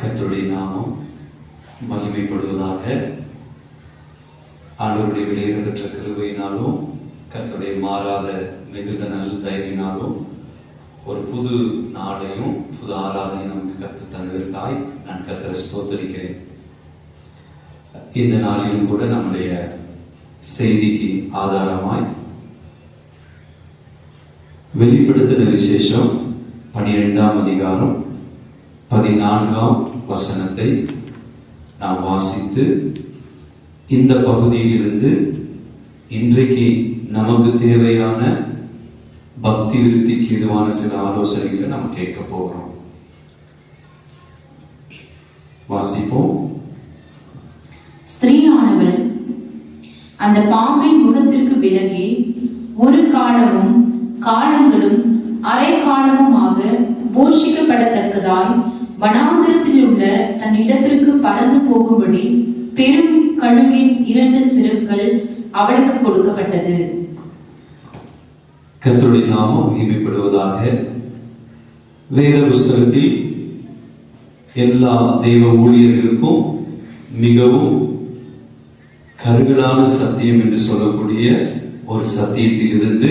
கத்தருடைய நாமம் மகிமைப்படுவதாக ஆண்டவருடைய வெளியேற பெற்ற கிருபையினாலும் கர்த்தருடைய மாறாத மிகுந்த நல் தயவினாலும் ஒரு புது நாளையும் புது ஆராதனையும் நமக்கு கத்து தந்ததற்காய் நான் கத்தரை ஸ்தோத்தரிக்கிறேன். இந்த நாளிலும் கூட நம்முடைய செய்திக்கு ஆதாரமாய் வெளிப்படுத்தின விசேஷம் பனிரெண்டாம் அதிகாரம் பதினான்காம் வசனத்தை நாம் வாசித்து இந்த பகுதியிலிருந்து இன்றைக்கு நமக்கு தேவையான பக்தி விருத்திக்கு இதுவான சில ஆலோசனைகளை நாம் கேட்க போகிறோம். வாசிப்போம். ஸ்திரீயானவள் அந்த பாம்பின் முகத்திற்கு விலகி ஒரு காலமும் காலங்களும் அரை காலமுமாக போஷிக்கப்படத்தக்கதாய் வனாந்திரத்தில் உள்ள தன் இடத்திற்கு பறந்து போகும்படி பெரும் கழுகின் இரண்டு சிறுக்கள் அவளுக்கு கொடுக்கப்பட்டது. கத்தருடைய நாமம் மகிமைப்படுவதாக வேத புஸ்தகத்தில் எல்லா தெய்வ ஊழியர்களுக்கும் மிகவும் கருகலான சத்தியம் என்று சொல்லக்கூடிய ஒரு சத்தியத்தில் இருந்து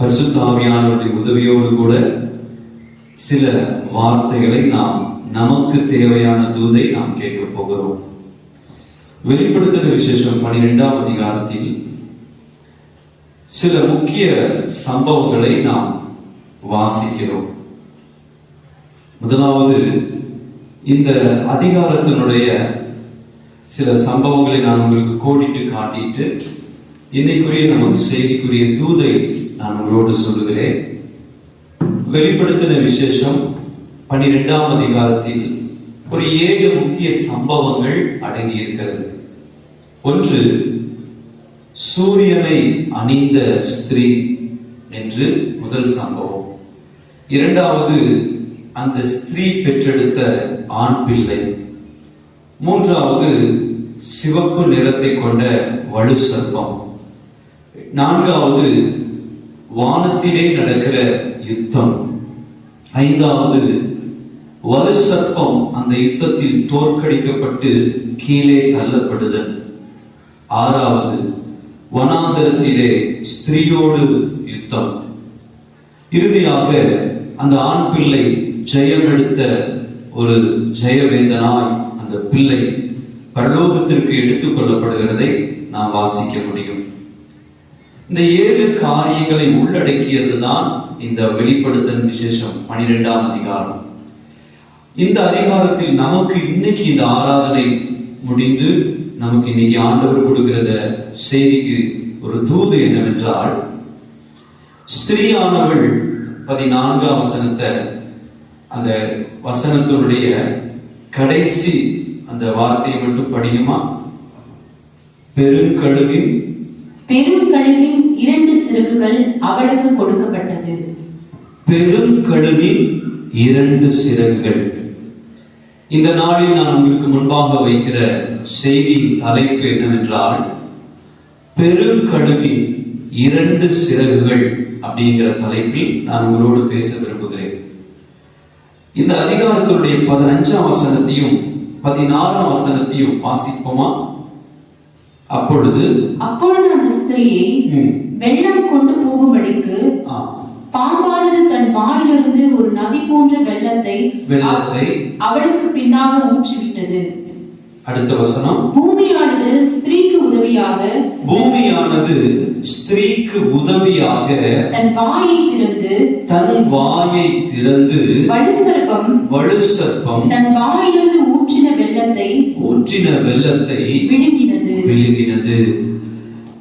பரிசுத்தாவியானவருடைய உதவியோடு கூட சில வார்த்தைகளை நாம் நமக்கு தேவையான தூதை நாம் கேட்க போகிறோம். வெளிப்படுத்துகிற விசேஷம் பனிரெண்டாம் அதிகாரத்தில் சில முக்கிய சம்பவங்களை நாம் வாசிக்கிறோம். முதலாவது இந்த அதிகாரத்தினுடைய சில சம்பவங்களை நான் உங்களுக்கு கோடிட்டு காட்டிட்டு இன்னைக்குரிய நமக்கு செய்திக்குரிய தூதை நான் உங்களோடு சொல்லுகிறேன். வெளிப்படுத்தின விசேஷம் பனிரெண்டாம் அதிகாரத்தில் ஒரு ஏழு முக்கிய சம்பவங்கள் அடங்கி இருக்கிறது ஒன்று சூரியனை அணிந்த ஸ்திரீ என்று முதல் சம்பவம். இரண்டாவது அந்த ஸ்திரீ பெற்றெடுத்த ஆண் பிள்ளை. மூன்றாவது சிவப்பு நிறத்தை கொண்ட வலு சர்ப்பம். நான்காவது வானத்திலே நடக்கிற யுத்தம். ஐந்தாவது வலு அந்த யுத்தத்தில் தோற்கடிக்கப்பட்டு கீழே தள்ளப்படுதல். ஆறாவது வனாந்தரத்திலே ஸ்திரீயோடு யுத்தம். இறுதியாக அந்த ஆண் பிள்ளை ஜெயம் எடுத்த ஒரு ஜெயவேந்தனாய் அந்த பிள்ளை பரலோகத்திற்கு எடுத்துக் கொள்ளப்படுகிறதை நாம் வாசிக்க முடியும். இந்த ஏழு காரியங்களை உள்ளடக்கியதுதான் இந்த வெளிப்படுத்தல் விசேஷம் பனிரெண்டாம் அதிகாரம். இந்த அதிகாரத்தில் நமக்கு இன்னைக்கு இந்த ஆராதனை முடிந்து நமக்கு இன்னைக்கு ஆண்டவர் கொடுக்கிறத செய்திக்கு ஒரு தூது என்னவென்றால் ஸ்திரீயானவள் பதினான்காம் வசனத்தை அந்த வசனத்தினுடைய கடைசி அந்த வார்த்தையை மட்டும் படியுமா? பெருங்கழுவின் பெருங்கழுவின் இரண்டு சிறகுகள் அவளுக்கு கொடுக்கப்பட்டது. பெருங்கழுவின் இரண்டு சிறகுகள். இந்த நாளில் நான் உங்களுக்கு முன்பாக வைக்கிற செய்தியின் தலைப்பு என்னவென்றால் பெருங்கடுவின் இரண்டு சிறகுகள் அப்படிங்கிற தலைப்பில் நான் உங்களோடு பேச விரும்புகிறேன். இந்த அதிகாரத்தினுடைய பதினஞ்சாம் வசனத்தையும் பதினாறாம் வசனத்தையும் வாசிப்போமா? அப்பொழுது அப்பொழுது அந்த ஸ்திரீயை வெள்ளம் கொண்டு போகும்படிக்கு பாம்பானது தன் வாயிலிருந்து ஒரு நதி போன்ற வெள்ளத்தை வெள்ளத்தை அவளுக்கு பின்னாக ஊற்றிவிட்டது. அடுத்த வசனம். பூமியானது ஸ்திரீக்கு உதவியாக பூமியானது ஸ்திரீக்கு உதவியாக தன் வாயை திறந்து தன் வாயை திறந்து வலுசர்ப்பம் வலு சர்ப்பம் தன் வாயிலிருந்து ஊற்றின வெள்ளத்தை ஊற்றின வெள்ளத்தை விழுங்கினது விழுங்கினது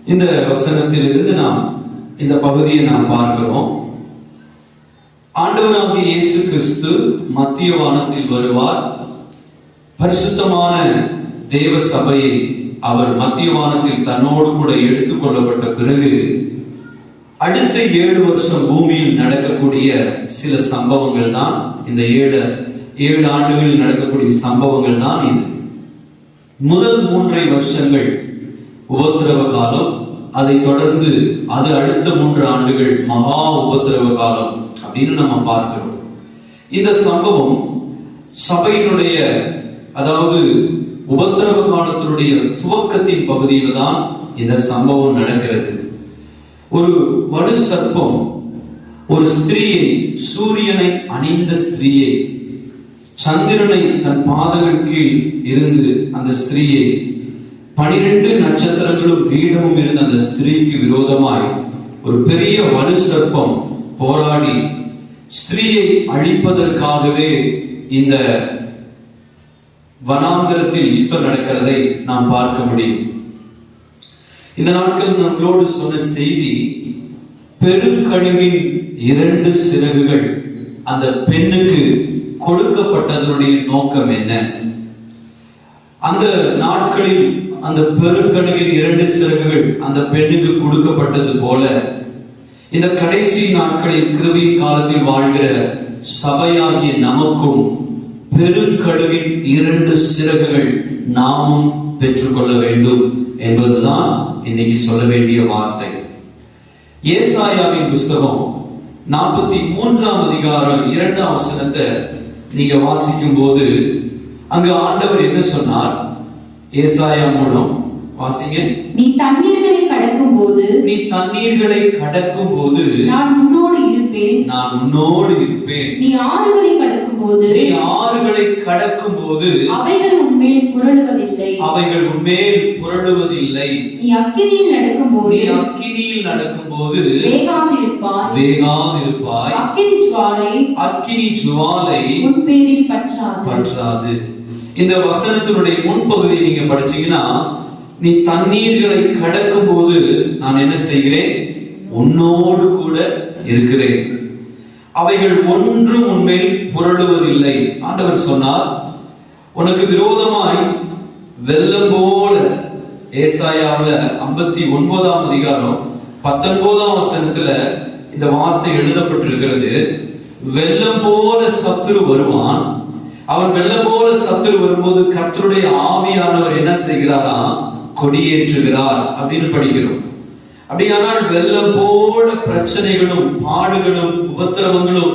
இந்த வசனத்திலிருந்து நாம் இந்த பகுதியை நாம் பார்க்கிறோம். ஆண்டவராகிய இயேசு கிறிஸ்து மத்திய வானத்தில் வருவார். பரிசுத்தமான தேவ சபையை அவர் மத்திய வானத்தில் தன்னோடு கூட எடுத்துக் கொள்ளப்பட்ட பிறகு அடுத்த ஏழு வருஷம் பூமியில் நடக்கக்கூடிய சில சம்பவங்கள் தான் இந்த ஏழு ஏழு ஆண்டுகளில் நடக்கக்கூடிய சம்பவங்கள் தான் இது. முதல் மூன்றை வருஷங்கள் உபத்திரவ காலம் அதை தொடர்ந்து அது அடுத்த மூன்று ஆண்டுகள் மகா உபத்திரவ காலம் அப்படின்னு நம்ம பார்க்கிறோம். இந்த சம்பவம் சபையினுடைய அதாவது உபத்திரவ காலத்தினுடைய துவக்கத்தின் பகுதியில தான் இந்த சம்பவம் நடக்கிறது. ஒரு வலு சர்ப்பம் ஒரு ஸ்திரீயை சூரியனை அணிந்த ஸ்திரீயை சந்திரனை தன் பாதங்கள் கீழ் இருந்து அந்த ஸ்திரீயை பனிரெண்டு நட்சத்திரங்களும் பீடமும் இருந்த அந்த ஸ்திரீக்கு விரோதமாய் ஒரு பெரிய வலு சர்ப்பம் போராடி ஸ்திரீயை அழிப்பதற்காகவே இந்த வனாந்தரத்தில் யுத்தம் நடக்கிறதை நாம் பார்க்க முடியும். இந்த நாட்கள் நம்மளோடு சொன்ன செய்தி பெருங்கழிவின் இரண்டு சிறகுகள் அந்த பெண்ணுக்கு கொடுக்கப்பட்டதனுடைய நோக்கம் என்ன? அந்த நாட்களில் அந்த பெருக்கடையில் இரண்டு சிறகுகள் அந்த பெண்ணுக்கு கொடுக்கப்பட்டது போல இந்த கடைசி நாட்களில் கிருவின் காலத்தில் வாழ்கிற சபையாகிய நமக்கும் பெருங்கழுவின் இரண்டு சிறகுகள் நாமும் பெற்றுக்கொள்ள வேண்டும் என்பதுதான் இன்னைக்கு சொல்ல வேண்டிய வார்த்தை. ஏசாயாவின் புஸ்தகம் நாற்பத்தி மூன்றாம் அதிகாரம் இரண்டாம் வசனத்தை நீங்க வாசிக்கும் போது அங்கு ஆண்டவர் என்ன சொன்னார்? ஏசாயா மூலம் வாசிங்க. நீ தண்ணீர்களை கடக்கும் போது நீ தண்ணீர்களை கடக்கும் போது நான் உன்னோடு இருப்பேன் நான் உன்னோடு இருப்பேன் நீ ஆறுகளை கடக்கும் போது நீ ஆறுகளை கடக்கும் போது அவைகள் உன்மேல் புரளுவதில்லை. அவைகள் உன்மேல் புரளுவதில்லை. நீ அக்கினியில் நடக்கும் நீ போது அக்கினியில் நடக்கும்போது வேகாதிருப்பாய். வேகாதிருப்பாய். அக்கினி ஜுவாலை அக்கினி ஜுவாலை உன் பேரில் பற்றாது. பற்றாது. இந்த வசனத்தினுடைய முன்பகுதியை நீங்க படிச்சீங்கன்னா நீ தண்ணீர்களை கடக்கும் போது நான் என்ன செய்கிறேன்? உன்னோடு கூட இருக்கிறேன். அவைகள் ஒன்றும் உன்மேல் புரளுவதில்லை. ஆண்டவர் சொன்னார் உனக்கு விரோதமாய் வெள்ளம் போல ஏசாயாவில் ஐம்பத்தி ஒன்பதாம் அதிகாரம் பத்தொன்பதாம் வசனத்துல இந்த வார்த்தை எழுதப்பட்டிருக்கிறது. வெள்ளம் போல சத்துரு வருவான். அவன் வெள்ளம் போல சத்துரு வரும்போது கத்தருடைய ஆவியானவர் என்ன செய்கிறாரா? கொடியேற்றுகிறார் அப்படின்னு படிக்கிறோம். அப்படியானால் வெள்ளம் போல பிரச்சனைகளும் பாடுகளும் உபத்திரவங்களும்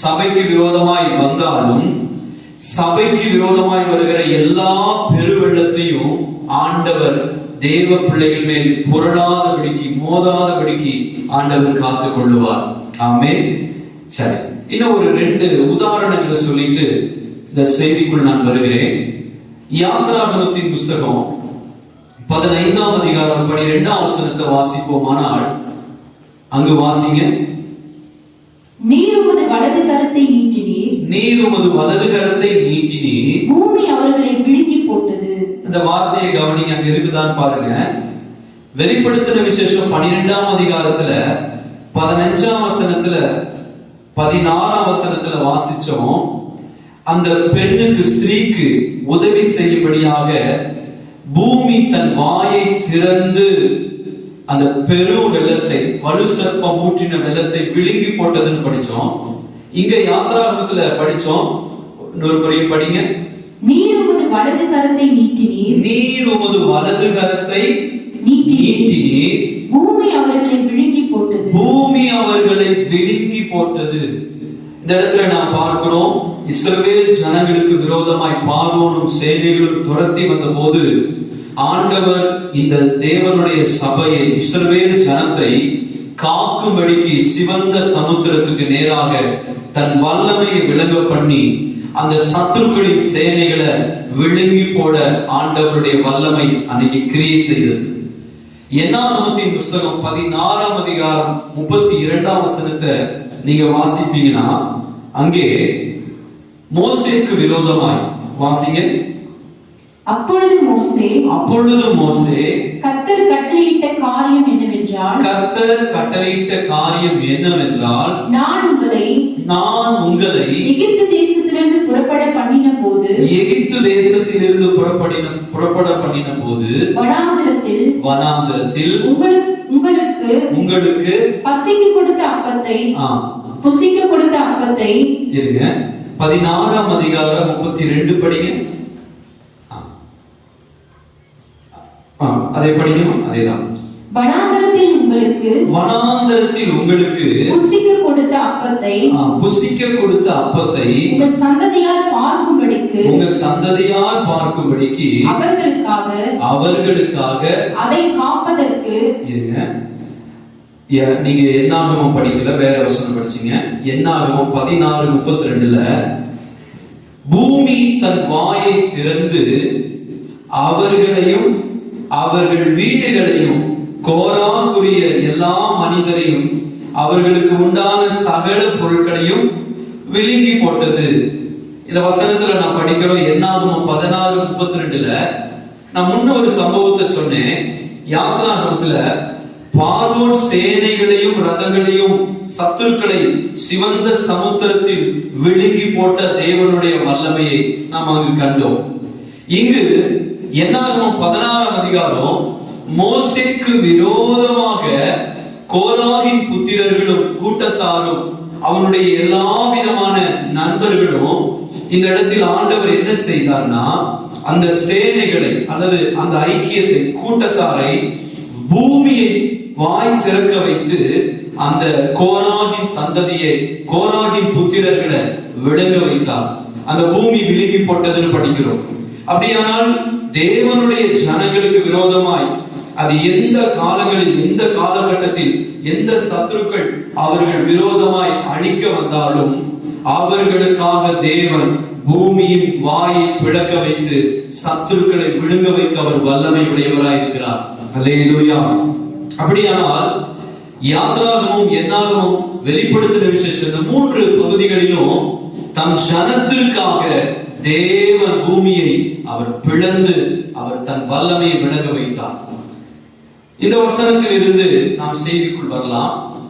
சபைக்கு விரோதமாய் வந்தாலும் சபைக்கு விரோதமாய் வருகிற எல்லா பெருவெள்ளத்தையும் ஆண்டவர் தேவ பிள்ளைகள் மேல் புரளாதபடிக்கு மோதாதபடிக்கு ஆண்டவர் காத்துக் கொள்ளுவார். ஆமே சரி இன்னும் ஒரு ரெண்டு உதாரணங்களை சொல்லிட்டு இந்த செய்திக்குள் நான் வருகிறேன். யாத்ராகமத்தின் புஸ்தகம் பதினைந்தாம் அதிகாரம் பனிரெண்டாம் வசனத்தை வாசிப்போமானால் அங்கு வாசிங்க. நீர் உமது வலது கரத்தை நீட்டினீர். நீர் உமது வலது கரத்தை நீட்டினீர். பூமி அவர்களை விழுங்கி போட்டது. இந்த வார்த்தையை கவனிங்க அங்க இருக்குதான்னு பாருங்க. வெளிப்படுத்தின விசேஷம் பன்னிரெண்டாம் அதிகாரத்துல பதினஞ்சாம் வசனத்துல பதினாறாம் வசனத்துல வாசிச்சோம். அந்த பெண்ணுக்கு ஸ்திரீக்கு உதவி செய்யும்படியாக பூமி தன் வாயை திறந்து அந்த பெரு வெள்ளத்தை வலு சர்ப்பம் ஊற்றின வெள்ளத்தை விழுங்கி போட்டதுன்னு படிச்சோம். இங்க யாத்ராகத்துல படிச்சோம். இன்னொரு முறையும் படிங்க. நீர் உமது வலது கரத்தை நீட்டினீர். நீர் உமது வலது கரத்தை நீட்டினீர். நீட்டினீர். பூமி அவர்களை விழுங்கி போட்டது. பூமி அவர்களை விழுங்கி போட்டது. இந்த இடத்துல நாம் பார்க்கிறோம். இஸ்ரவேல் ஜனங்களுக்கு விரோதமாய் பார்வோனும் சேனைகளும் துரத்தி வந்த போது ஆண்டவர் இந்த தேவனுடைய சபையை இஸ்ரவேல் ஜனத்தை காக்கும்படிக்கு சிவந்த சமுத்திரத்துக்கு நேராக தன் வல்லமையை விளங்க பண்ணி அந்த சத்துருக்களின் சேனைகளை விழுங்கி போட ஆண்டவருடைய வல்லமை அன்னைக்கு கிரியை செய்தது. என்னாகமத்தின் புஸ்தகம் பதினாறாம் அதிகாரம் முப்பத்தி இரண்டாம் வசனத்தை நீங்க வாசிப்பீங்கன்னா அங்கே மோசேக்கு விரோதமாய் வாசிங்க அப்பொழுது மோசே அப்பொழுது மோசே கத்தர் கட்டளையிட்ட காரியம் என்னவென்றால் கர்த்தர் கட்டளையிட்ட காரியம் என்னவென்றால் நான் உங்களை நான் உங்களை எகிப்து தேசத்திலிருந்து புறப்பட பண்ணின போது எகிப்து தேசத்திலிருந்து புறப்படின புறப்பட பண்ணின போது வனாந்திரத்தில் வனாந்திரத்தில் உங்களுக்கு உங்களுக்கு உங்களுக்கு பசிக்கு கொடுத்த அப்பத்தை ஆ, புசிக்க கொடுத்த அப்பத்தை இருங்க. பதினாறாம் அதிகாரம் முப்பத்தி ரெண்டு படிங்க. அதை படிக்கணும் அதேதான். வனாந்தரத்தில் உங்களுக்கு வனாந்தரத்தில் உங்களுக்கு புசிக்க கொடுத்த அப்பத்தை புசிக்க கொடுத்த அப்பத்தை உங்கள் சந்ததியால் பார்க்கும்படிக்கு உங்க சந்ததியார் பார்க்கும்படிக்கு அவர்களுக்காக அவர்களுக்காக அதை காப்பதற்கு ஏ- நீங்க என்னாகமம் படிக்கல? வேற வசனம் படிச்சீங்க. என்னாகமம் பதினாறு முப்பத்தி ரெண்டுல பூமி தன் வாயை திறந்து அவர்களையும் அவர்கள் வீடுகளையும் கோராக்குரிய எல்லா மனிதரையும் அவர்களுக்கு உண்டான சகல பொருட்களையும் விழுங்கி போட்டது. இந்த வசனத்துல நான் படிக்கிறோம் என்னாகும் பதினாறு முப்பத்தி ரெண்டுல நான் முன்ன ஒரு சம்பவத்தை சொன்னேன். யாத்ராகமத்துல பார்வோன் சேனைகளையும் ரதங்களையும் சத்துருக்களை சிவந்த சமுத்திரத்தில் விழுங்கி போட்ட தேவனுடைய வல்லமையை நாம் அங்கு கண்டோம். இங்கு என்னாகும் பதினாறாம் அதிகாரம் மோசைக்கு விரோதமாக கோராகின் புத்திரர்களும் கூட்டத்தாரும் அவனுடைய எல்லா விதமான நண்பர்களும் இந்த இடத்தில் ஆண்டவர் என்ன செய்தார்னா அந்த சேனைகளை அல்லது அந்த ஐக்கியத்தை கூட்டத்தாரை பூமியை வாய் திறக்க வைத்து அந்த கோராகின் சந்ததியை கோராகின் புத்திரர்களை விளங்க வைத்தார். அந்த பூமி விழுங்கி போட்டதுன்னு படிக்கிறோம். அப்படியானால் தேவனுடைய ஜனங்களுக்கு விரோதமாய் அது எந்த காலங்களில் எந்த காலகட்டத்தில் எந்த சத்துருக்கள் அவர்கள் விரோதமாய் அழிக்க வந்தாலும் அவர்களுக்காக தேவன் பூமியின் வாயை பிளக்க வைத்து சத்துருக்களை விழுங்க வைக்க அவர் வல்லமை உடையவராய் இருக்கிறார் அல்லேலூயா அப்படியானால் யாத்ராகமும் என்னாகமும் வெளிப்படுத்தின விசேஷம் இந்த மூன்று பகுதிகளிலும் தம் சனத்திற்காக தேவன் பூமியை அவர் பிளந்து அவர் தன் வல்லமையை விளங்க வைத்தார். இந்த வசனத்தில் இருந்து நாம் செய்திக்குள் வரலாம்.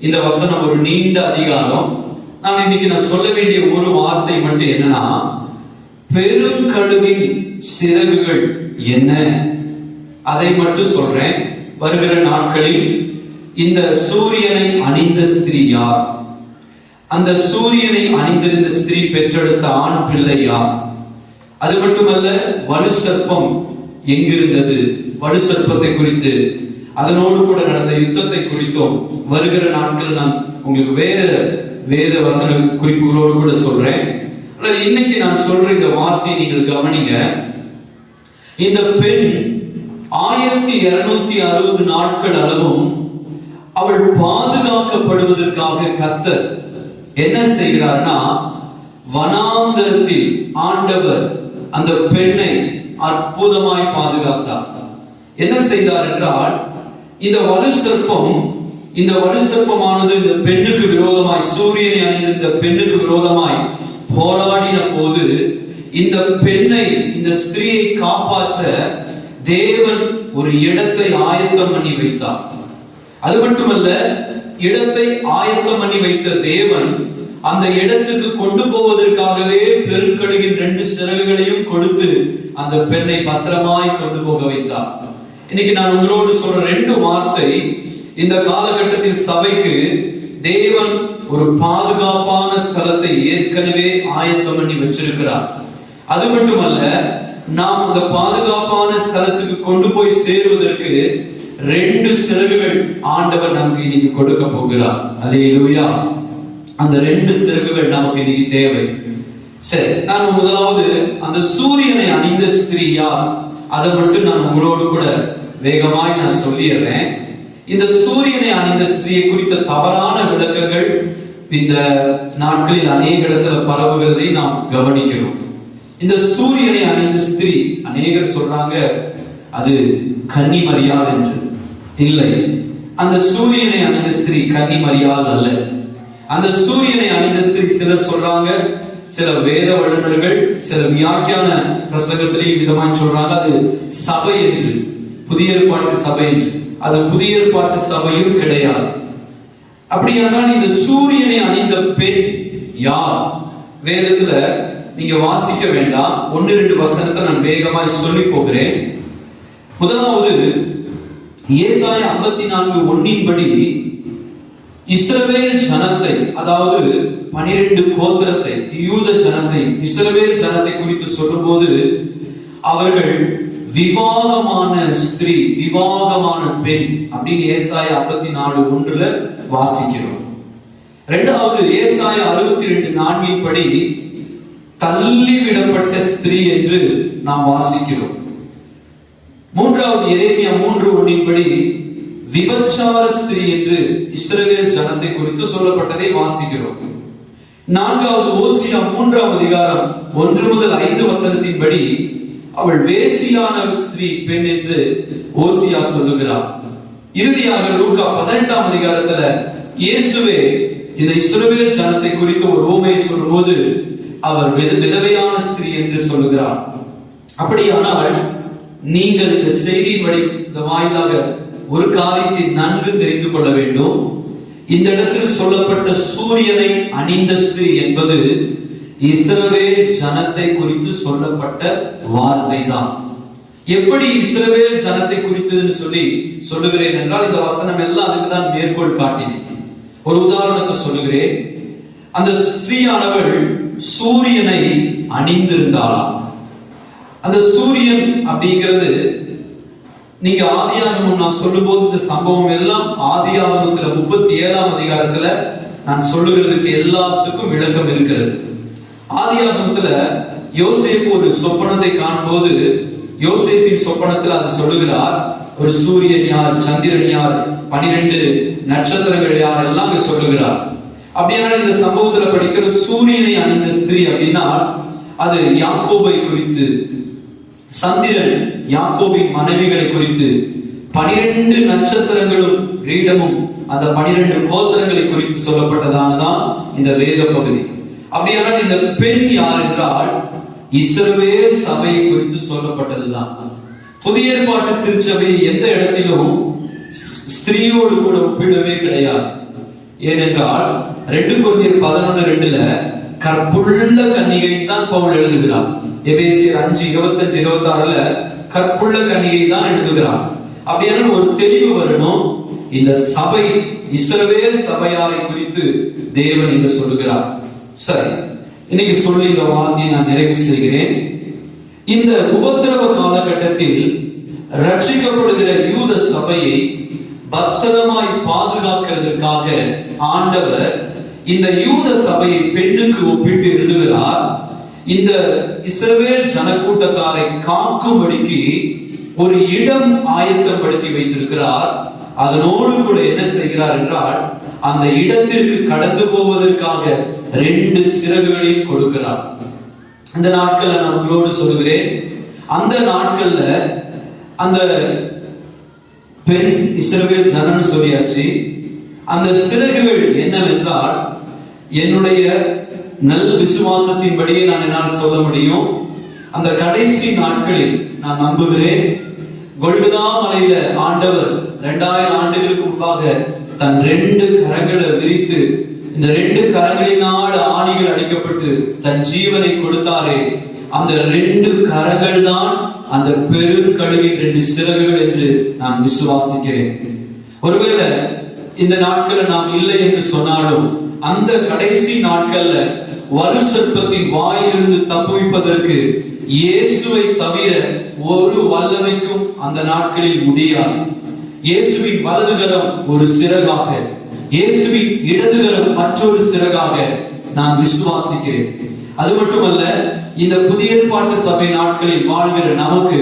இந்த வசனம் ஒரு நீண்ட அதிகாரம். நான் இன்னைக்கு நான் சொல்ல வேண்டிய ஒரு வார்த்தை மட்டும் என்னன்னா பெருங்கழுவின் சிறகுகள் என்ன? அதை மட்டும் சொல்றேன். வருகிற நாட்களில் இந்த சூரியனை அணிந்த ஸ்திரீ யார்? அந்த சூரியனை அணிந்திருந்த ஸ்திரீ பெற்றெடுத்த ஆண் பிள்ளை யார்? அது மட்டுமல்ல வலு சர்ப்பம் எங்கிருந்தது? வலு சர்ப்பத்தை குறித்து அதனோடு கூட நடந்த யுத்தத்தை குறித்தும் வருகிற நாட்கள் நான் உங்களுக்கு வேற வேத வசன குறிப்புகளோடு கூட சொல்றேன். ஆனால் இன்னைக்கு நான் சொல்ற இந்த வார்த்தையை நீங்கள் கவனிங்க. இந்த பெண் ஆயிரத்தி இருநூத்தி அறுபது நாட்கள் அளவும் அவள் பாதுகாக்கப்படுவதற்காக கத்தர் என்ன செய்கிறார்னா வனாந்தரத்தில் ஆண்டவர் அந்த பெண்ணை அற்புதமாய் பாதுகாத்தார். என்ன செய்தார் என்றால் இந்த வலு சர்ப்பம் இந்த வலு சர்ப்பமானது இந்த பெண்ணுக்கு விரோதமாய் சூரியனை அணிந்த இந்த பெண்ணுக்கு விரோதமாய் போராடின போது இந்த பெண்ணை இந்த ஸ்திரீயை காப்பாற்ற தேவன் ஒரு இடத்தை ஆயத்தம் பண்ணி வைத்தார். அது மட்டுமல்ல இடத்தை ஆயத்தம் பண்ணி வைத்த தேவன் அந்த இடத்துக்கு கொண்டு போவதற்காகவே பெருக்கழுகின் ரெண்டு சிறகுகளையும் கொடுத்து அந்த பெண்ணை பத்திரமாய் கொண்டு போக வைத்தார். இன்னைக்கு நான் உங்களோடு சொல்ற ரெண்டு வார்த்தை இந்த காலகட்டத்தில் சபைக்கு தேவன் ஒரு பாதுகாப்பான ஸ்தலத்தை ஏற்கனவே ஆயத்தம் பண்ணி வச்சிருக்கிறார். அது மட்டுமல்ல நாம் அந்த பாதுகாப்பான ஸ்தலத்துக்கு கொண்டு போய் சேருவதற்கு ரெண்டு சிறகுகள் ஆண்டவர் நமக்கு இன்னைக்கு கொடுக்க போகிறார். அல்லேலூயா அந்த ரெண்டு சிறகுகள் நமக்கு இன்னைக்கு தேவை. சரி நான் முதலாவது அந்த சூரியனை அணிந்த ஸ்திரீ யார்? அதை மட்டும் நான் உங்களோடு கூட வேகமாய் நான் சொல்லிடுறேன். இந்த சூரியனை அணிந்த ஸ்திரீயை குறித்த தவறான விளக்கங்கள் இந்த நாட்களில் அநேக இடத்துல பரவுகிறதை நாம் கவனிக்கிறோம். இந்த சூரியனை அணிந்த ஸ்திரீ அநேகர் சொல்றாங்க அது கன்னிமரியாள் என்று. இல்லை. அந்த சூரியனை அணிந்த ஸ்திரீ கன்னிமரியால் அல்ல. அந்த சூரியனை அணிந்த ஸ்திரீ சிலர் சொல்றாங்க சில வேத வல்லுநர்கள் சில வியாக்கியான பிரசங்கத்திலையும் விதமாய் சொல்றாங்க அது சபை என்று. புதிய ஏற்பாட்டு சபை என்று. அது புதிய ஏற்பாட்டு சபையும் கிடையாது. அப்படியானால் இந்த சூரியனை அணிந்த பெண் யார்? வேதத்துல நீங்க வாசிக்க வேண்டாம். ஒன்னு ரெண்டு வசனத்தை நான் வேகமாய் சொல்லி போகிறேன். முதலாவது ஏசாய ஐம்பத்தி நான்கு ஒன்னின்படி இஸ்ரவேல் ஜனத்தை அதாவது பனிரெண்டு கோத்திரத்தை யூத ஜனத்தை இஸ்ரவேல் ஜனத்தை குறித்து சொல்லும்போது அவர்கள் விவாகமான ஸ்திரீ விவாகமான பெண் அப்படின்னு ஏசாய ஐம்பத்தி நாலு ஒன்றுல வாசிக்கிறோம். இரண்டாவது ஏசாய அறுபத்தி ரெண்டு நான்கின் படி தள்ளிவிடப்பட்ட ஸ்திரீ என்று நாம் வாசிக்கிறோம். மூன்றாவது எரேமியா மூன்று ஒன்றின்படி விபச்சார ஸ்திரீ என்று இஸ்ரவேல் ஜனத்தை குறித்து சொல்லப்பட்டதை வாசிக்கிறோம். நான்காவது ஓசியா மூன்றாம் அதிகாரம் ஒன்று முதல் ஐந்து வசனத்தின்படி அவள் வேசியான ஸ்திரீ பெண் என்று ஓசியா சொல்லுகிறார். இறுதியாக லூக்கா பதினெட்டாம் அதிகாரத்துல இயேசுவே இந்த இஸ்ரவேல் ஜனத்தை குறித்து ஒரு ஓமையை சொல்லும்போது அவர் வித- விதவையான ஸ்திரீ என்று சொல்லுகிறார். அப்படியானால் நீங்கள் இந்த செய்தி இந்த வாயிலாக ஒரு காரியத்தை நன்கு தெரிந்து கொள்ள வேண்டும். இந்த இடத்தில் சொல்லப்பட்ட சூரியனை அணிந்த ஸ்திரீ என்பது இஸ்ரவேல் ஜனத்தை குறித்து சொல்லப்பட்ட வார்த்தை தான் எப்படி இஸ்ரவேல் ஜனத்தை குறித்ததுன்னு சொல்லி சொல்லுகிறேன் என்றால் இந்த வசனம் எல்லாம் அதுக்கு தான் மேற்கோள் காட்டினேன். ஒரு உதாரணத்தை சொல்லுகிறேன். அந்த ஸ்திரீயானவள் சூரியனை அணிந்திருந்தாளாம். அந்த சூரியன் அப்படிங்கிறது நீங்க ஆதியாகமம் நான் சொல்லும்போது இந்த சம்பவம் எல்லாம் ஆதியாகமத்துல முப்பத்தி ஏழாம் அதிகாரத்துல நான் சொல்லுகிறதுக்கு எல்லாத்துக்கும் விளக்கம் இருக்கிறது. ஆதியாகமத்துல யோசேப்பு ஒரு சொப்பனத்தை காணும்போது யோசேப்பின் சொப்பனத்துல அது சொல்லுகிறார் ஒரு சூரியன் யார் சந்திரன் யார் பனிரெண்டு நட்சத்திரங்கள் யார்? எல்லாம் அங்க சொல்லுகிறார். அப்படியான இந்த சம்பவத்துல படிக்கிற சூரியனை அணிந்த ஸ்திரீ அப்படின்னா அது யாக்கோபை குறித்து சந்திரன் யாக்கோபின் மனைவிகளை குறித்து பனிரெண்டு நட்சத்திரங்களும் கிரீடமும் அந்த பனிரெண்டு கோத்திரங்களை குறித்து சொல்லப்பட்டதானதான் இந்த வேத பகுதி. அப்படியானால் இந்த பெண் யார் என்றால் இஸ்ரவே சபையை குறித்து சொல்லப்பட்டதுதான். புதிய ஏற்பாட்டு திருச்சபை எந்த இடத்திலும் ஸ்- ஸ்திரீயோடு கூட ஒப்பிடவே கிடையாது. ஏனென்றால் ரெண்டு குழந்தையர் பதினொன்று ரெண்டுல கற்புள்ள கன்னிகை தான் பவுல் எழுதுகிறார். எபேசியர் அஞ்சு இருபத்தஞ்சு இருபத்தி ஆறுல கற்புள்ள கன்னிகை தான் எழுதுகிறார். அப்படியான ஒரு தெளிவு வரணும். இந்த சபை இஸ்ரவேல் சபையாரை குறித்து தேவன் என்று சொல்லுகிறார். சரி இன்னைக்கு சொல்லி இந்த வார்த்தையை நான் நிறைவு செய்கிறேன். இந்த உபத்திரவ காலகட்டத்தில் ரட்சிக்கப்படுகிற யூத சபையை பத்திரமாய் பாதுகாக்கிறதுக்காக ஆண்டவர் இந்த யூத சபையை பெண்ணுக்கு ஒப்பிட்டு எழுதுகிறார். இந்த இஸ்ரவேல் ஜனக்கூட்டத்தாரை காக்கும்படிக்கு ஒரு இடம் ஆயத்தப்படுத்தி வைத்திருக்கிறார். அதனோடு கூட என்ன செய்கிறார் என்றால் அந்த இடத்திற்கு கடந்து போவதற்காக ரெண்டு சிறகுகளையும் கொடுக்கிறார். இந்த நாட்கள்ல நான் உங்களோடு சொல்கிறேன் அந்த நாட்கள்ல அந்த பெண் இஸ்ரவேல் ஜனன் சொல்லியாச்சு. அந்த சிறகுகள் என்னவென்றால் என்னுடைய நல் விசுவாசத்தின்படியே நான் என்னால் சொல்ல முடியும். அந்த கடைசி நாட்களில் நான் நம்புகிறேன் கொல்கதா மலையில ஆண்டவர் இரண்டாயிரம் ஆண்டுகளுக்கு முன்பாக தன் ரெண்டு கரங்களை விரித்து இந்த ரெண்டு கரங்களினால் ஆணிகள் அடிக்கப்பட்டு தன் ஜீவனை கொடுத்தாரே. அந்த ரெண்டு கரங்கள் தான் அந்த பெருங்கழுவின் ரெண்டு சிறகுகள் என்று நான் விசுவாசிக்கிறேன். ஒருவேளை இந்த நாட்கள் நாம் இல்லை என்று சொன்னாலும் அந்த கடைசி நாட்கள்ல வருஷத்தின் வாயிலிருந்து தப்புவிப்பதற்கு இயேசுவை தவிர ஒரு வல்லமைக்கும் அந்த நாட்களில் முடியாது. இயேசுவின் வலதுகரம் ஒரு சிறகாக இயேசுவின் இடதுகரம் மற்றொரு சிறகாக நான் விசுவாசிக்கிறேன். அது மட்டுமல்ல இந்த புதிய ஏற்பாட்டு சபை நாட்களில் வாழ்கிற நமக்கு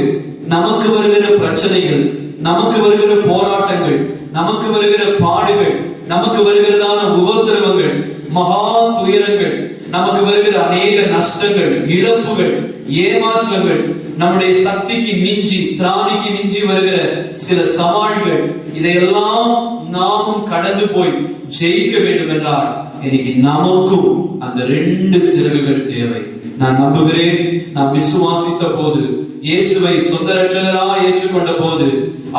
நமக்கு வருகிற பிரச்சனைகள் நமக்கு வருகிற போராட்டங்கள் நமக்கு வருகிற பாடுகள் நமக்கு வருகிறதான உபத்திரவங்கள் மகா துயரங்கள் நமக்கு வருகிற அநேக நஷ்டங்கள் இழப்புகள் ஏமாற்றங்கள் நம்முடைய சக்திக்கு மிஞ்சி திராணிக்கு மிஞ்சி வருகிற சில சவால்கள் இதையெல்லாம் நாமும் கடந்து போய் ஜெயிக்க வேண்டும் என்றார் இன்னைக்கு நமக்கும் அந்த ரெண்டு சிறகுகள் தேவை. நான் நம்புகிறேன் நான் விசுவாசித்த போது இயேசுவை சொந்த ரட்சகராக ஏற்றுக்கொண்ட போது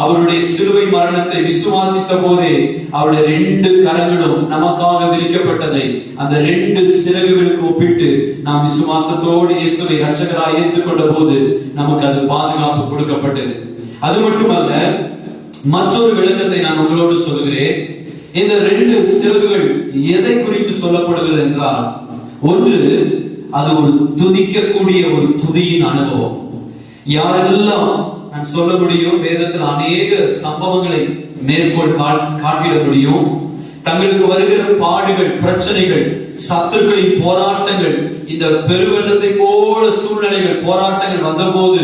அவருடைய சிலுவை மரணத்தை விசுவாசித்த போதே அவருடைய ரெண்டு கரங்களும் நமக்காக விரிக்கப்பட்டதை அந்த ரெண்டு சிறகுகளுக்கு ஒப்பிட்டு நாம் விசுவாசத்தோடு இயேசுவை ரட்சகராக ஏற்றுக்கொண்ட போது நமக்கு அது பாதுகாப்பு கொடுக்கப்பட்டது. அது மட்டுமல்ல மற்றொரு விளக்கத்தை நான் உங்களோடு சொல்கிறேன் இந்த ரெண்டு சிறகுகள் எதை குறித்து சொல்லப்படுகிறது என்றால் ஒன்று அது ஒரு துதிக்கக்கூடிய ஒரு துதியின் அனுபவம். யாரெல்லாம் நான் சொல்ல முடியும் வேதத்தில் அநேக சம்பவங்களை மேற்கோள் கா- காட்டிட முடியும். தங்களுக்கு வருகிற பாடுகள் பிரச்சனைகள் சத்துருக்களின் போராட்டங்கள் இந்த பெருவெள்ளத்தை போல சூழ்நிலைகள் போராட்டங்கள் வந்தபோது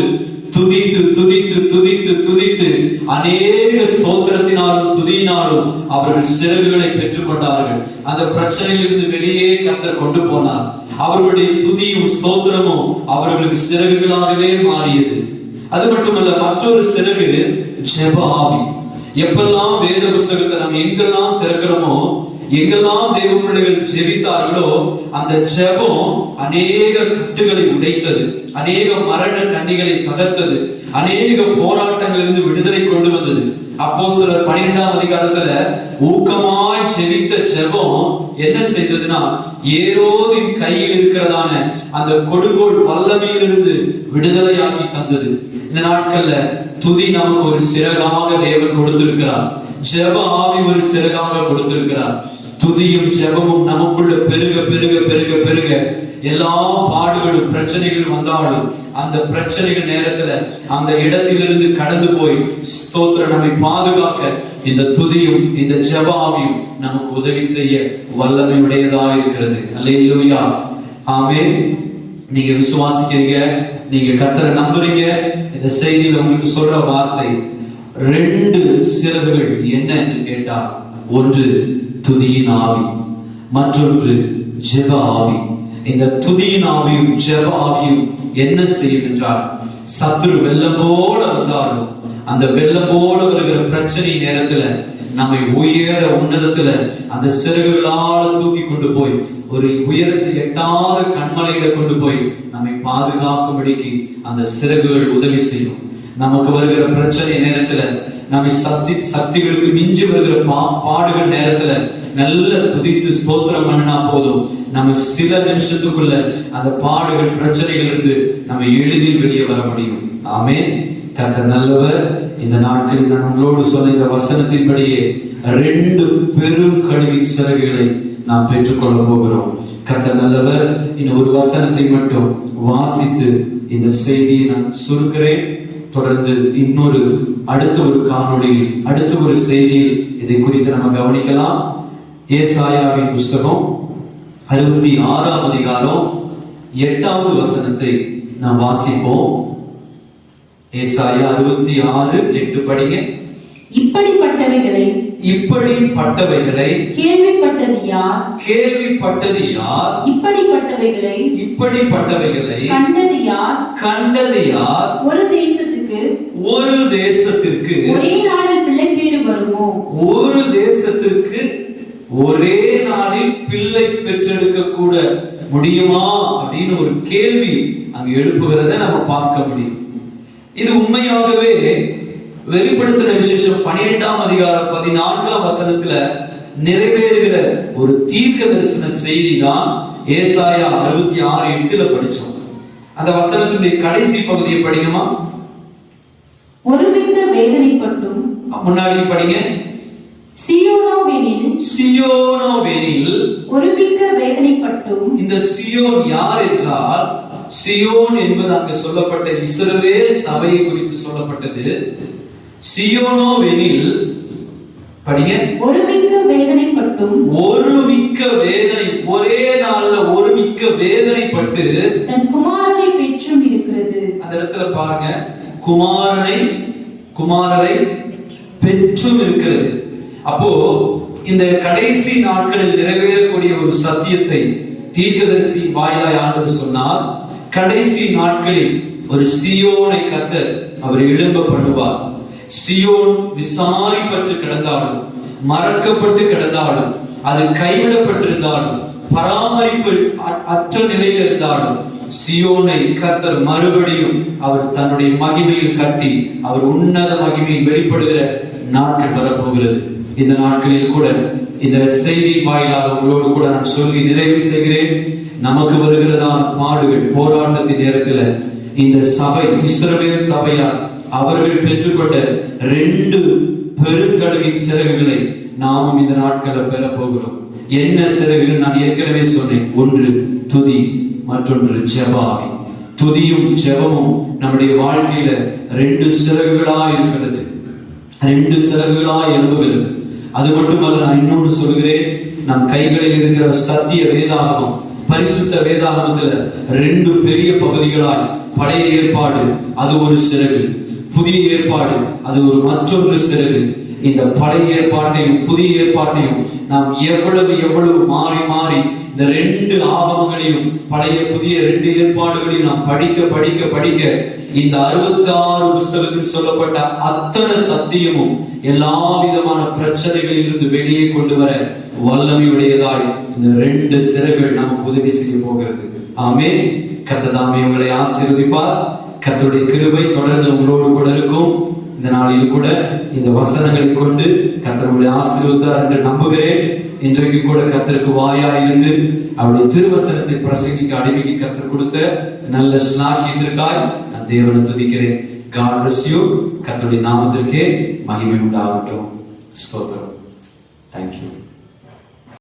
துதித்து துதித்து துதித்து துதித்து அநேக ஸ்தோத்திரத்தினாலும் துதியினாலும் அவர்கள் சிறகுகளை பெற்றுக் கொண்டார்கள் அந்த பிரச்சனையிலிருந்து வெளியே கத்தர் கொண்டு போனார். அவர்களுடைய துதியும் ஸ்தோத்திரமும் அவர்களுக்கு சிறகுகளாகவே மாறியது. அது மட்டுமல்ல மற்றொரு சிறகு ஜெப ஆவி எப்பெல்லாம் வேத புஸ்தகத்தை நம்ம எங்கெல்லாம் திறக்கிறோமோ எங்கெல்லாம் தேவ பிள்ளைகள் ஜெபித்தார்களோ அந்த ஜெபம் அநேக கட்டுகளை உடைத்தது. அநேக மரண கண்ணிகளை தகர்த்தது. அநேக போராட்டங்களிலிருந்து விடுதலை கொண்டு வந்தது. அப்போ சிலர் பன்னிரெண்டாம் அதிகாரத்துல ஊக்கமாய் செவித்த ஜெபம் என்ன செய்ததுன்னா ஏரோதின் கையில் இருக்கிறதான அந்த கொடுகோல் வல்லமையிலிருந்து விடுதலையாக்கி தந்தது. இந்த நாட்கள்ல துதி நமக்கு ஒரு சிறகாக தேவன் கொடுத்திருக்கிறார். ஜெப ஆவி ஒரு சிறகாக கொடுத்திருக்கிறார். துதியும் ஜெபமும் நமக்குள்ள பெருக பெருக பெருக பெருக. எல்லா பாடுகளும் பிரச்சனைகள் வந்தாலும் அந்த பிரச்சனைகள் நேரத்துல அந்த இடத்திலிருந்து கடந்து போய் ஸ்தோத்திர நம்மை பாதுகாக்க இந்த துதியும் இந்த ஜபாவியும் நமக்கு உதவி செய்ய வல்லமை உடையதா இருக்கிறது. அல்லையா ஆமே நீங்க விசுவாசிக்கிறீங்க நீங்க கத்தரை நம்புறீங்க. இந்த செய்தியில உங்களுக்கு சொல்ற வார்த்தை ரெண்டு சிறகுகள் என்ன என்று ஒன்று துதியின் ஆவி மற்றொன்று ஜெப ஆவி இந்த துதியின் ஆவியும் ஜெப ஆவியும் என்ன செய்யும் என்றால் சத்துரு வெள்ளம் போல வந்தாலும் அந்த வெள்ளம் போல வருகிற பிரச்சனை நேரத்துல நம்மை உயர உன்னதத்துல அந்த சிறகுகளால் தூக்கி கொண்டு போய் ஒரு உயரத்தை எட்டாத கண்மலையில கொண்டு போய் நம்மை பாதுகாக்கும்படிக்கு அந்த சிறகுகள் உதவி செய்யும். நமக்கு வருகிற பிரச்சனை நேரத்துல நம்மை சக்தி சக்திகளுக்கு மிஞ்சி வருகிற பா பாடுகள் நேரத்துல நல்ல துதித்து ஸ்தோத்திரம் பண்ணினா போதும். நம்ம சில நிமிஷத்துக்குள்ள அந்த பாடுகள் பிரச்சனைகள் இருந்து நம்ம எளிதில் வெளியே வர முடியும். ஆமே கத்த நல்லவர் இந்த நாட்களில் நான் உங்களோடு சொன்ன இந்த வசனத்தின்படியே ரெண்டு பெரும் கழிவின் சிறகுகளை நாம் பெற்றுக்கொள்ள போகிறோம். கத்த நல்லவர் இந்த ஒரு வசனத்தை மட்டும் வாசித்து இந்த செய்தியை நான் சுருக்கிறேன். தொடர்ந்து இன்னொரு அடுத்த ஒரு காணொளியில் அடுத்த ஒரு செய்தியில் இதை குறித்து நம்ம கவனிக்கலாம். ஏசாயாவின் புஸ்தகம் அறுபத்தி ஆறாம் அதிகாரம் எட்டாவது வசனத்தை நாம் வாசிப்போம். ஏசாயா அறுபத்தி ஆறு எட்டு படிங்க. இப்படிப்பட்டவைகளை இப்படிப்பட்டவைகளை கேள்விப்பட்டது யார்? கேள்விப்பட்டது யார்? இப்படிப்பட்டவைகளை இப்படிப்பட்டவைகளை கண்டது யார்? கண்டது யார்? ஒரு தேசத்துக்கு ஒரு தேசத்திற்கு ஒரே நாளில் பிள்ளை பேறு வருமோ? ஒரு தேசத்திற்கு ஒரே நாளில் பிள்ளை பெற்றெடுக்க கூட முடியுமா அப்படின்னு ஒரு கேள்வி அங்க எழுப்புகிறத நம்ம பார்க்க முடியும். இது உண்மையாகவே வெளிப்படுத்தின விசேஷம் பனிரெண்டாம் அதிகாரம் பதினான்காம் வசனத்துல நிறைவேறுகிற ஒரு தீர்க்க தரிசன செய்தி தான் ஏசாயா அறுபத்தி ஆறு எட்டுல படிச்சோம். அந்த வசனத்தினுடைய கடைசி பகுதியை படிக்குமா ஒருமிக்க வேதனைப்பட்டும். முன்னாடி படிங்க. சியோனோவெனில் சியோனோவெனில் ஒருமிக்க வேதனைப்பட்டும். இந்த சியோன் யார் என்றால் சியோன் என்பது அங்கு சொல்லப்பட்ட இஸ்ரவேல் சபையை குறித்து சொல்லப்பட்டது. சியோனோவெனில் படிங்க. ஒருமிக்க வேதனைப்பட்டும். ஒரு மிக்க வேதனை ஒரே நாள்ல ஒரு மிக்க வேதனைப்பட்டு தன் குமாரனை பெற்றும் இருக்கிறது. அந்த இடத்துல பாருங்க. குமாரனை குமாரரை பெற்றும் இருக்கிறது. அப்போ இந்த கடைசி நாட்களில் நிறைவேறக்கூடிய ஒரு சத்தியத்தை தீர்க்கதரிசி வாயிலாய் ஆண்டவர் சொன்னார். கடைசி நாட்களில் ஒரு சியோனை கத்தர் அவர் எழும்ப பண்ணுவார். சியோன் விசாரிப்பற்று கிடந்தாலும் மறக்கப்பட்டு கிடந்தாலும் அது கைவிடப்பட்டிருந்தாலும் பராமரிப்பு அற்ற நிலையில் இருந்தாலும் சியோனை கத்தர் மறுபடியும் அவர் தன்னுடைய மகிமையில் கட்டி அவர் உன்னத மகிமையில் வெளிப்படுகிற நாட்கள் வரப்போகிறது. இந்த நாட்களில் கூட இந்த செய்தி வாயிலாக உங்களோடு கூட நான் சொல்லி நிறைவு செய்கிறேன். நமக்கு வருகிறதான பாடுகள் போராட்டத்தின் நேரத்தில் இந்த சபை இஸ்ரவேல் சபையார் அவர்கள் பெற்றுக்கொண்ட ரெண்டு பெருங்கடலின் சிறகுகளை நாமும் இந்த நாட்களில் பெற போகிறோம் என்ன சிறகுகள் நான் ஏற்கனவே சொன்னேன். ஒன்று துதி. மற்றொன்று ஜெபாவி துதியும் ஜெபமும் நம்முடைய வாழ்க்கையில ரெண்டு சிறகுகளா இருக்கிறது. ரெண்டு சிறகுகளா எழும்புகிறது. அது மட்டுமல்ல நான் இன்னொன்று சொல்கிறேன் நம் கைகளில் இருக்கிற சத்திய வேதாகமம் பரிசுத்த வேதாகமத்துல ரெண்டு பெரிய பகுதிகளாய் பழைய ஏற்பாடு அது ஒரு சிறகு. புதிய ஏற்பாடு அது ஒரு மற்றொரு சிறகு. இந்த பழைய ஏற்பாட்டையும் புதிய ஏற்பாட்டையும் நாம் எவ்வளவு எவ்வளவு மாறி மாறி இந்த ரெண்டு ஆகமங்களையும் பழைய புதிய ரெண்டு ஏற்பாடுகளையும் நாம் படிக்க படிக்க படிக்க இந்த அறுபத்தி ஆறு புஸ்தகத்தில் சொல்லப்பட்ட அத்தனை சத்தியமும் எல்லா விதமான பிரச்சனைகளில் இருந்து வெளியே கொண்டு வர வல்லமையுடையதாய் இந்த ரெண்டு சிறைகள் நமக்கு உதவி செய்ய போகிறது. ஆமே கத்ததாமே உங்களை ஆசீர்வதிப்பார். கத்துடைய கிருபை தொடர்ந்து உங்களோடு கூட இருக்கும். இந்த நாளில் கூட இந்த வசனங்களை கொண்டு கத்தருடைய ஆசீர்வதித்தார் என்று நம்புகிறேன். இன்றைக்கு கூட கத்தருக்கு வாயா இருந்து அவருடைய திருவசனத்தை பிரசங்கிக்க அடிமைக்கு கத்தர் கொடுத்த நல்ல ஸ்லாக்கியத்திற்காய் நான் தேவனை துதிக்கிறேன். காட் பிளஸ் யூ கத்தருடைய நாமத்திற்கே மகிமை உண்டாகட்டும். ஸ்தோத்திரம். தேங்க்யூ